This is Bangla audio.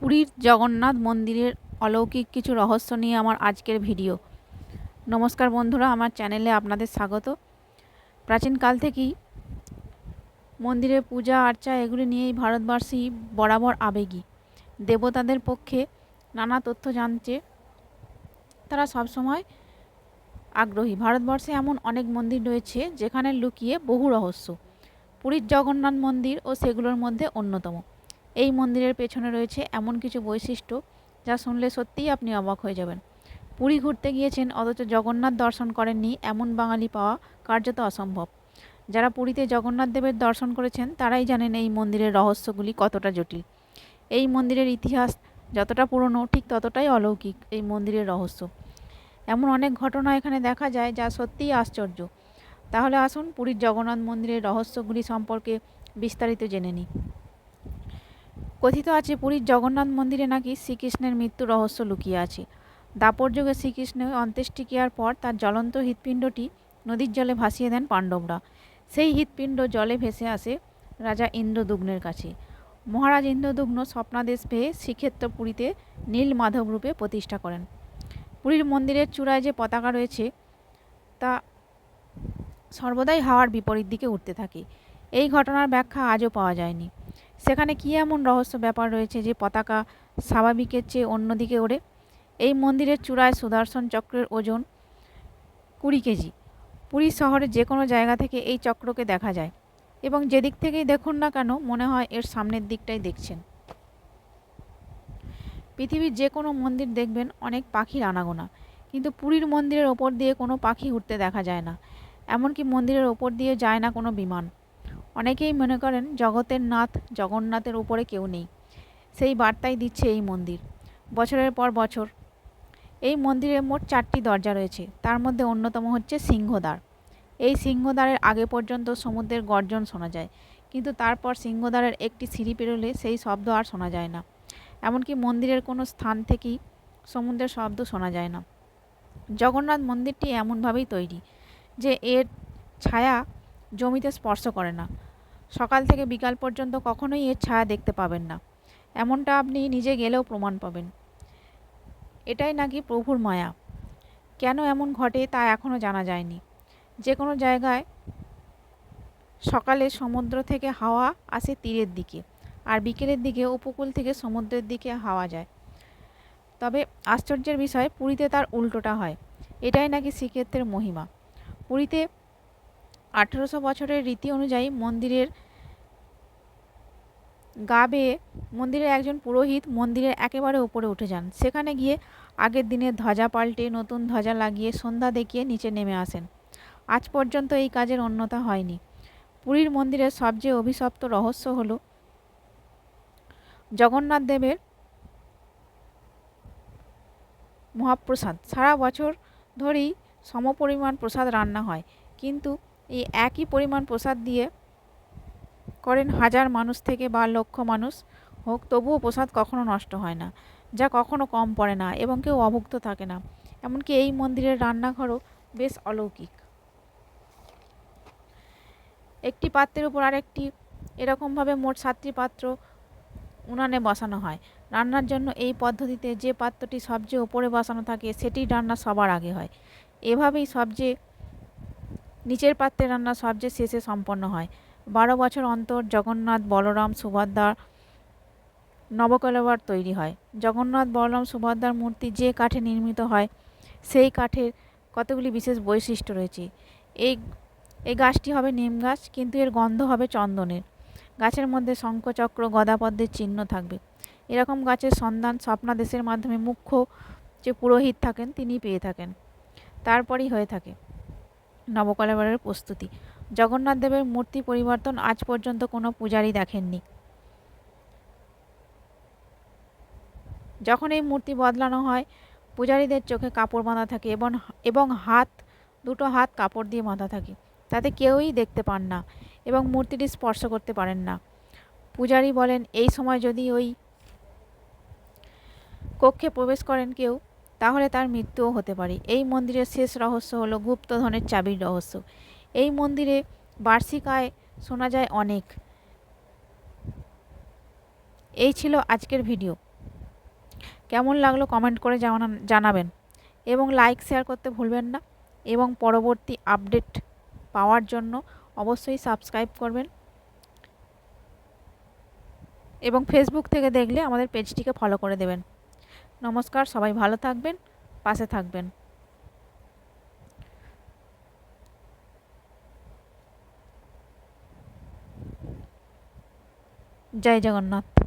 পুরীর জগন্নাথ মন্দিরের অলৌকিক কিছু রহস্য নিয়ে আমার আজকের ভিডিও। নমস্কার বন্ধুরা, আমার চ্যানেলে আপনাদের স্বাগত। প্রাচীনকাল থেকেই মন্দিরে পূজা, আর্চা এগুলি নিয়েই ভারতবাসী বরাবর আবেগী। দেবতাদের পক্ষে নানা তথ্য জানতে তারা সবসময় আগ্রহী। ভারতবর্ষে এমন অনেক মন্দির রয়েছে যেখানে লুকিয়ে বহু রহস্য। পুরীর জগন্নাথ মন্দির ও সেগুলোর মধ্যে অন্যতম। এই মন্দিরের পেছনে রয়েছে এমন কিছু বৈশিষ্ট্য যা শুনলে সত্যিই আপনি অবাক হয়ে যাবেন। পুরী ঘুরতে গিয়েছেন অথচ জগন্নাথ দর্শন করেননি এমন বাঙালি পাওয়া কার্যত অসম্ভব। যারা পুরীতে জগন্নাথ দেবের দর্শন করেছেন, তারাই জানেন এই মন্দিরের রহস্যগুলি কতটা জটিল। এই মন্দিরের ইতিহাস যতটা পুরনো, ঠিক ততটাই অলৌকিক এই মন্দিরের রহস্য। এমন অনেক ঘটনা এখানে দেখা যায় যা সত্যিই আশ্চর্য। তাহলে আসুন পুরীর জগন্নাথ মন্দিরের রহস্যগুলি সম্পর্কে বিস্তারিত জেনে নিই। কথিত আছে পুরীর জগন্নাথ মন্দিরে নাকি শ্রীকৃষ্ণের মৃত্যু রহস্য লুকিয়ে আছে। দাপর যুগে শ্রীকৃষ্ণের অন্ত্যেষ্টিক্রিয়ার পর তার জ্বলন্ত হৃৎপিণ্ডটি নদীর জলে ভাসিয়ে দেন পাণ্ডবরা। সেই হৃৎপিণ্ড জলে ভেসে আসে রাজা ইন্দ্রদুগ্নের কাছে। মহারাজ ইন্দ্রদুগ্ন স্বপ্নাদেশ পেয়ে শ্রীক্ষেত্র পুরীতে নীল মাধব রূপে প্রতিষ্ঠা করেন। পুরীর মন্দিরের চূড়ায় যে পতাকা রয়েছে তা সর্বদাই হাওয়ার বিপরীত দিকে উঠতে থাকে। এই ঘটনার ব্যাখ্যা আজও পাওয়া যায়নি। সেখানে কী এমন রহস্য ব্যাপার রয়েছে যে পতাকা স্বাভাবিকের চেয়ে অন্যদিকে ওড়ে? এই মন্দিরের চূড়ায় সুদর্শন চক্রের ওজন কুড়ি কেজি। পুরী শহরের যে কোনো জায়গা থেকে এই চক্রকে দেখা যায়। এবং যেদিক থেকেই দেখুন না কেন, মনে হয় এর সামনের দিকটাই দেখছেন। পৃথিবীর যে কোনো মন্দির দেখবেন অনেক পাখির আনাগোনা। কিন্তু পুরীর মন্দিরের ওপর দিয়ে কোনো পাখি উঠতে দেখা যায় না। এমনকি মন্দিরের ওপর দিয়ে যায় না কোনো বিমান। অনেকেই মনে করেন জগতের নাথ জগন্নাথের উপরে কেউ নেই। সেই বার্তাই দিচ্ছে এই মন্দির। বছরের পর বছর এই মন্দিরে মোট চারটি দরজা রয়েছে। তার মধ্যে অন্যতম হচ্ছে সিংহদ্বার। এই সিংহদ্বারের আগে পর্যন্ত সমুদ্রের গর্জন শোনা যায়, কিন্তু তারপর সিংহদ্বারের একটি সিঁড়ি পেরোলে সেই শব্দ আর শোনা যায় না। এমনকি মন্দিরের কোনো স্থান থেকেই সমুদ্রের শব্দ শোনা যায় না। জগন্নাথ মন্দিরটি এমনভাবেই তৈরি যে এর ছায়া জমিতে স্পর্শ করে না। সকাল থেকে বিকাল পর্যন্ত কখনোই এর ছায়া দেখতে পাবেন না। এমনটা আপনি নিজে গেলেও প্রমাণ পাবেন। এটাই নাকি প্রভুর মায়া। কেন এমন ঘটে তা এখনও জানা যায়নি। যে কোনো জায়গায় সকালে সমুদ্র থেকে হাওয়া আসে তীরের দিকে, আর বিকেলের দিকে উপকূল থেকে সমুদ্রের দিকে হাওয়া যায়। তবে আশ্চর্যের বিষয়, পুরীতে তার উল্টোটা হয়। এটাই নাকি শ্রীক্ষেত্রের মহিমা। পুরীতে আঠেরোশো বছরের রীতি অনুযায়ী মন্দিরের গা বেয়ে মন্দিরের একজন পুরোহিত মন্দিরের একেবারে উপরে উঠে যান। সেখানে গিয়ে আগের দিনের ধ্বজা পাল্টে নতুন ধ্বজা লাগিয়ে সন্ধ্যা দেখিয়ে নিচে নেমে আসেন। আজ পর্যন্ত এই কাজের অন্যতা হয়নি। পুরীর মন্দিরের সবচেয়ে অভিশপ্ত রহস্য হল জগন্নাথ দেবের মহাপ্রসাদ। সারা বছর ধরেই সমপরিমাণ প্রসাদ রান্না হয়। কিন্তু এই একই পরিমাণ প্রসাদ দিয়ে করেন হাজার মানুষ থেকে বা লক্ষ মানুষ হোক, তবুও প্রসাদ কখনো নষ্ট হয় না, যা কখনো কম পড়ে না এবং কেউ অভুক্ত থাকে না। এমনকি এই মন্দিরের রান্নাঘরও বেশ অলৌকিক। একটি পাত্রের উপর আরেকটি, এরকমভাবে মোট সাতটি পাত্র উনানে বসানো হয়। রান্নার জন্য এই পদ্ধতিতে যে পাত্রটি সবচেয়ে ওপরে বসানো থাকে সেটি রান্না সবার আগে হয়। এভাবেই সবচেয়ে নিচের পাত্রে রান্না সবচেয়ে শেষে সম্পন্ন হয়। বারো বছর অন্তর জগন্নাথ বলরাম সুভদ্রার নবকলেবর তৈরি হয়। জগন্নাথ বলরাম সুভদ্রার মূর্তি যে কাঠে নির্মিত হয়, সেই কাঠের কতগুলি বিশেষ বৈশিষ্ট্য রয়েছে? এই এই গাছটি হবে নিম গাছ, কিন্তু এর গন্ধ হবে চন্দনের। গাছের মধ্যে শঙ্খচক্র, গদাপদ্মের চিহ্ন থাকবে। এরকম গাছের সন্ধান স্বপ্নাদেশের মাধ্যমে মুখ্য যে পুরোহিত থাকেন তিনি পেয়ে থাকেন। তারপরই হয়ে থাকে। নবকলেবরের প্রস্তুতি। জগন্নাথ দেবের মূর্তি পরিবর্তন আজ পর্যন্ত কোনো পূজারী দেখেননি। যখন এই মূর্তি বদলানো হয়, পূজারীদের চোখে কাপড় বাঁধা থাকে এবং এবং হাত, দুটো হাত কাপড় দিয়ে বাঁধা থাকে। তাতে কেউই দেখতে পান না এবং মূর্তিটি স্পর্শ করতে পারেন না। পূজারী বলেন, এই সময় যদি ওই কক্ষে প্রবেশ করেন কেউ তাহলে তার মৃত্যুও হতে পারে। এই মন্দিরের শেষ রহস্য হলো গুপ্তধনের চাবির রহস্য। এই মন্দিরে বার্ষিক আয় শোনা যায় অনেক। এই ছিল আজকের ভিডিও। কেমন লাগল কমেন্ট করে জানাবেন। এবং লাইক, শেয়ার করতে ভুলবেন না। এবং পরবর্তী আপডেট পাওয়ার জন্য অবশ্যই সাবস্ক্রাইব করবেন। এবং ফেসবুক থেকে দেখলে আমাদের পেজটিকে ফলো করে দেবেন। নমস্কার সবাই ভালো থাকবেন পাশে থাকবেন। জয় জগন্নাথ।